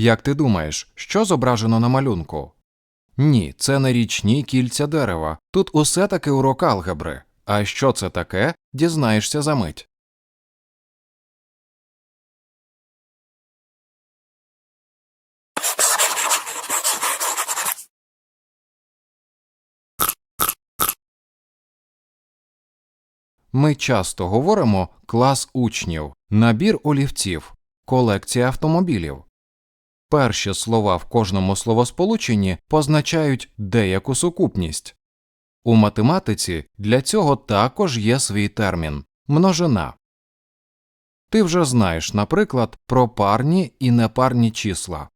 Як ти думаєш, що зображено на малюнку? Ні, це не річні кільця дерева. Тут усе таки урок алгебри. А що це таке, дізнаєшся за мить. Ми часто говоримо клас учнів, набір олівців, колекція автомобілів. Перші слова в кожному словосполученні позначають деяку сукупність. У математиці для цього також є свій термін множина. Ти вже знаєш, наприклад, про парні і непарні числа.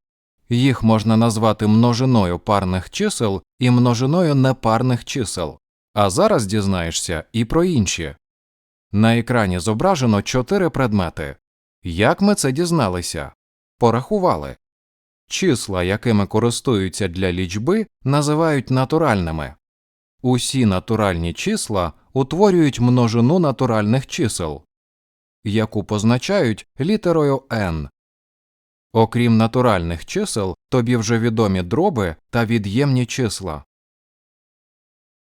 Їх можна назвати множиною парних чисел і множиною непарних чисел. А зараз дізнаєшся і про інші. На екрані зображено чотири предмети. Як ми це дізналися? Порахували. Числа, якими користуються для лічби, називають натуральними. Усі натуральні числа утворюють множину натуральних чисел, яку позначають літерою n. Окрім натуральних чисел, тобі вже відомі дроби та від'ємні числа.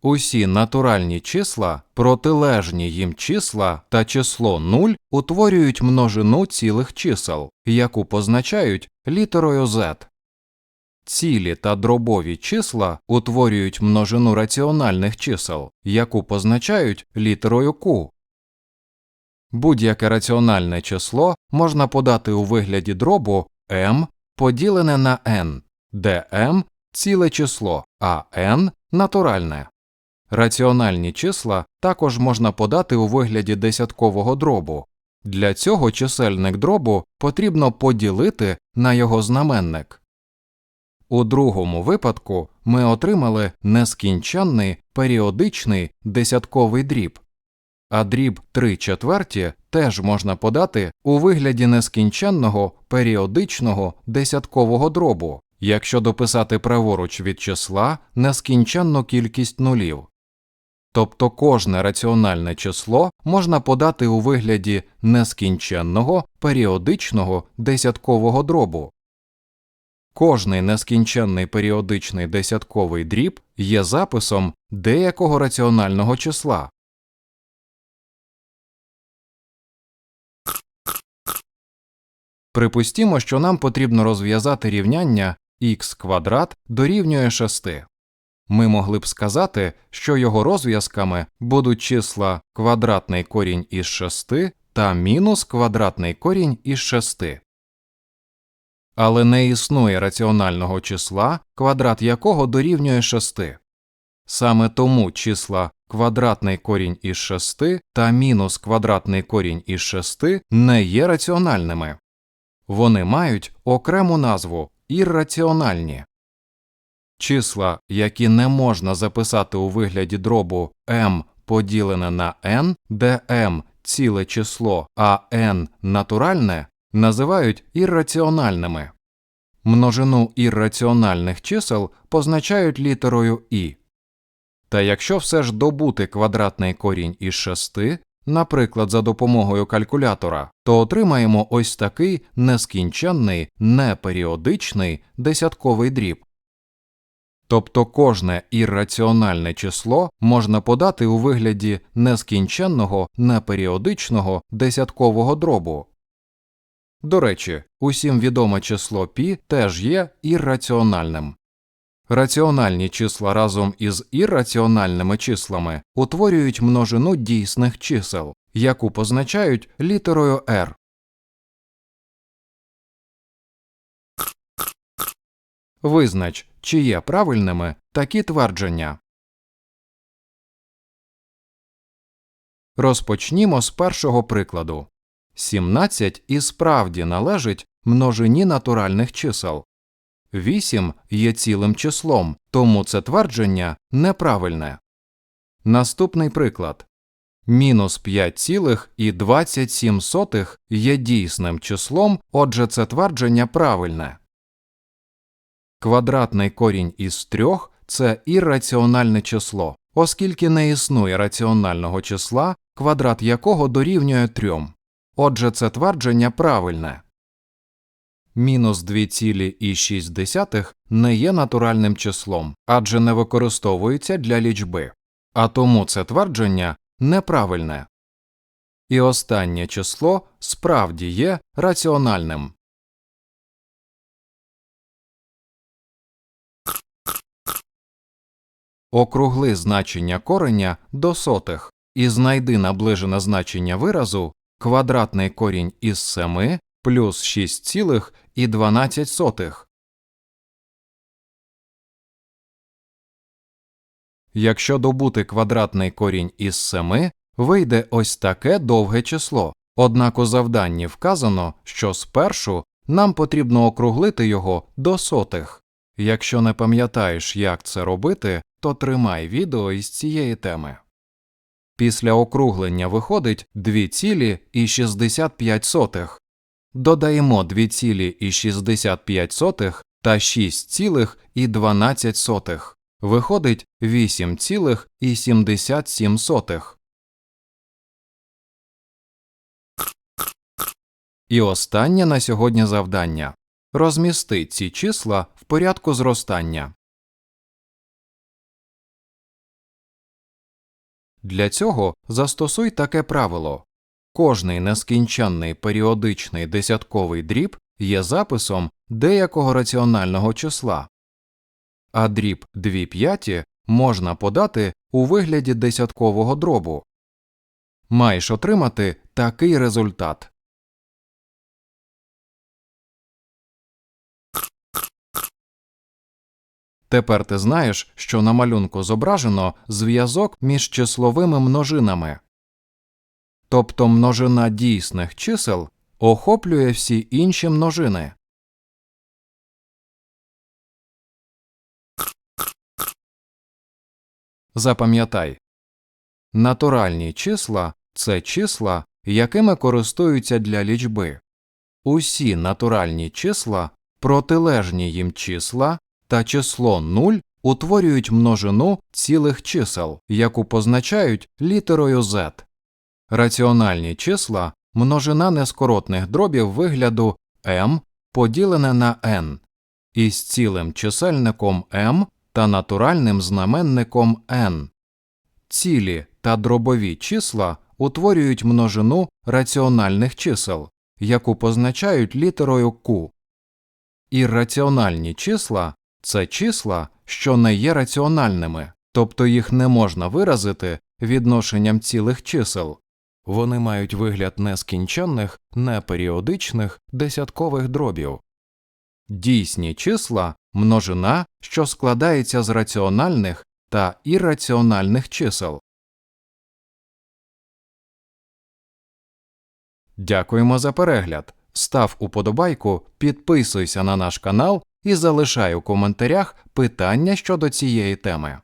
Усі натуральні числа, протилежні їм числа та число 0 утворюють множину цілих чисел, яку позначають літерою z. Цілі та дробові числа утворюють множину раціональних чисел, яку позначають літерою q. Будь-яке раціональне число можна подати у вигляді дробу m поділене на n, де m – ціле число, а n – натуральне. Раціональні числа також можна подати у вигляді десяткового дробу. Для цього чисельник дробу потрібно поділити на його знаменник. У другому випадку ми отримали нескінченний періодичний десятковий дріб, а дріб 3 четверті теж можна подати у вигляді нескінченного періодичного десяткового дробу, якщо дописати праворуч від числа нескінченну кількість нулів. Тобто кожне раціональне число можна подати у вигляді нескінченного періодичного десяткового дробу. Кожний нескінченний періодичний десятковий дріб є записом деякого раціонального числа. Припустімо, що нам потрібно розв'язати рівняння х квадрат дорівнює 6. Ми могли б сказати, що його розв'язками будуть числа квадратний корінь із 6 та мінус квадратний корінь із 6. Але не існує раціонального числа, квадрат якого дорівнює 6. Саме тому числа квадратний корінь із 6 та мінус квадратний корінь із 6 не є раціональними. Вони мають окрему назву ірраціональні. Числа, які не можна записати у вигляді дробу m поділене на n, де m – ціле число, а n – натуральне, називають ірраціональними. Множину ірраціональних чисел позначають літерою і. Та якщо все ж добути квадратний корінь із 6, наприклад, за допомогою калькулятора, то отримаємо ось такий нескінченний, неперіодичний десятковий дріб. Тобто кожне ірраціональне число можна подати у вигляді нескінченного неперіодичного десяткового дробу. До речі, усім відоме число π теж є ірраціональним. Раціональні числа разом із ірраціональними числами утворюють множину дійсних чисел, яку позначають літерою r. Визнач, чи є правильними такі твердження. Розпочнімо з першого прикладу. 17 і справді належить множині натуральних чисел. 8 є цілим числом, тому це твердження неправильне. Наступний приклад. Мінус 5,27 є дійсним числом, отже це твердження правильне. Квадратний корінь із трьох це ірраціональне число, оскільки не існує раціонального числа, квадрат якого дорівнює трьом. Отже, це твердження правильне. мінус 2,6 не є натуральним числом, адже не використовується для лічби, а тому це твердження неправильне. І останнє число справді є раціональним. Округли значення кореня до сотих і знайди наближене значення виразу квадратний корінь із 7 плюс 6,12. Якщо добути квадратний корінь із 7, вийде ось таке довге число. Однак у завданні вказано, що спершу нам потрібно округлити його до сотих. Якщо не пам'ятаєш, як це робити, то тримай відео із цієї теми. Після округлення виходить 2,65. Додаємо 2,65 та 6,12. Виходить 8,77. І останнє на сьогодні завдання. Розмісти ці числа в порядку зростання. Для цього застосуй таке правило. Кожний нескінченний періодичний десятковий дріб є записом деякого раціонального числа, а дріб 2 п'яті можна подати у вигляді десяткового дробу. Маєш отримати такий результат. Тепер ти знаєш, що на малюнку зображено зв'язок між числовими множинами. Тобто множина дійсних чисел охоплює всі інші множини. Запам'ятай натуральні числа це числа, якими користуються для лічби. Усі натуральні числа протилежні їм числа та число 0 утворюють множину цілих чисел, яку позначають літерою z. Раціональні числа множина нескоротних дробів вигляду m поділене на n із цілим чисельником m та натуральним знаменником n. Цілі та дробові числа утворюють множину раціональних чисел, яку позначають літерою q. Ірраціональні числа це числа, що не є раціональними, тобто їх не можна виразити відношенням цілих чисел. Вони мають вигляд нескінченних, неперіодичних десяткових дробів. Дійсні числа множина, що складається з раціональних та ірраціональних чисел. Дякуємо за перегляд. Став уподобайку, підписуйся на наш канал і залишай у коментарях питання щодо цієї теми.